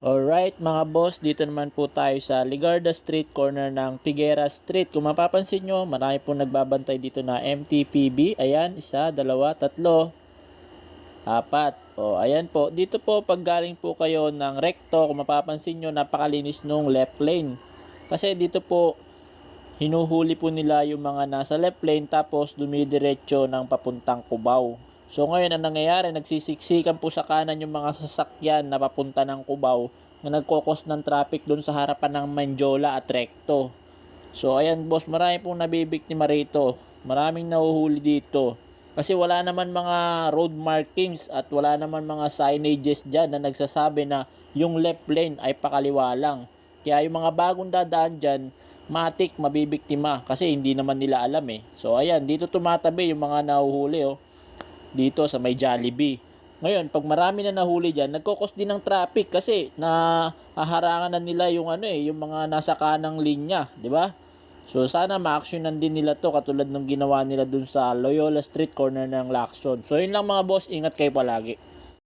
Alright mga boss, dito naman po tayo sa Ligarda Street, corner ng Figueras Street. Kung mapapansin nyo, marami po nagbabantay dito na MTPB. Ayan, isa, dalawa, tatlo, apat. O, ayan po. Dito po, pag galing po kayo ng recto, kung mapapansin nyo, napakalinis nung left lane. Kasi dito po, hinuhuli po nila yung mga nasa left lane tapos dumidiretso ng papuntang Cubao. So ngayon ang nangyayari, nagsisiksikan po sa kanan yung mga sasakyan na papunta ng Cubao na nagkokos ng traffic doon sa harapan ng Manjola at Recto. So ayan boss, marami pong nabibiktima rito. Maraming nahuhuli dito. Kasi wala naman mga road markings at wala naman mga signages dyan na nagsasabi na yung left lane ay pakaliwa lang. Kaya yung mga bagong dadaan dyan, matik mabibiktima kasi hindi naman nila alam eh. So ayan, dito tumatabi yung mga nahuhuli oh dito sa may Jollibee. Ngayon, pag marami na nahuli diyan, nagkokos din ng traffic kasi na haharangan na nila yung ano eh, yung mga nasa kanang linya, 'di ba? So sana ma-actionan din nila to katulad ng ginawa nila dun sa Loyola Street corner ng Lacson. So yun lang mga boss, ingat kayo palagi.